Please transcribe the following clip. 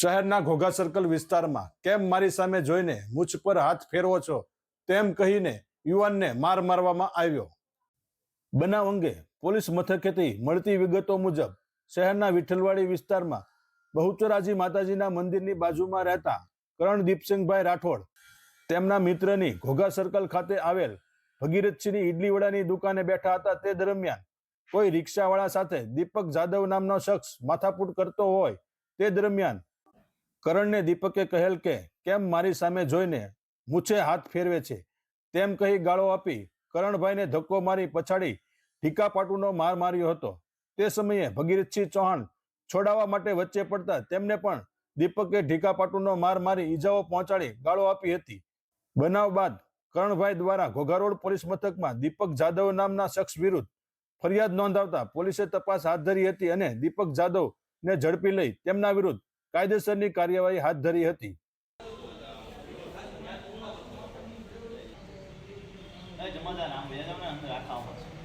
શહેરના ઘોઘા સર્કલ વિસ્તારમાં કેમ મારી સામે જોઈને મૂછ પર હાથ ફેરવો છો? તેમ કહીને યુવાનને માર મારવામાં આવ્યો. બનાવ અંગે પોલીસ મથકેથી મળતી વિગતો મુજબ શહેરના વિઠ્ઠલવાડી વિસ્તારમાં બહુચરાજી માતાજીના મંદિરની બાજુમાં રહેતા કરણ દીપસિંહભાઈ રાઠોડ તેમના મિત્રની ઘોઘા સર્કલ ખાતે આવેલ ભગીરથસિંહની ઈડલી વડાની દુકાને બેઠા હતા. તે દરમિયાન કોઈ રિક્ષાવાળા સાથે દીપક જાદવ નામનો શખ્સ માથાકૂટ કરતો હોય તે દરમિયાન કરણને દીપકે કહેલ કે, કેમ મારી સામે જોઈને મૂછે હાથ ફેરવે છે? તેમ કહી ગાળો આપી કરણભાઈને ધક્કો મારી પછાડી ઢીકા પાટુનો માર માર્યો હતો. તે સમયે ભગીરથસિંહ ચૌહાણ છોડાવવા માટે વચ્ચે પડતા તેમને પણ દીપકે ઢીકા પાટુનો માર મારી ઈજાઓ પહોંચાડી ગાળો આપી હતી. બનાવ બાદ કરણભાઈ દ્વારા ઘોઘારોડ પોલીસ મથકમાં દીપક જાદવ નામના શખ્સ વિરુદ્ધ ફરિયાદ નોંધાવતા પોલીસે તપાસ હાથ ધરી હતી અને દીપક જાદવ ને ઝડપી લઈ તેમના વિરુદ્ધ કાયદેસરની કાર્યવાહી હાથ ધરી હતી. જમાદાર આમ અંદર રાખવા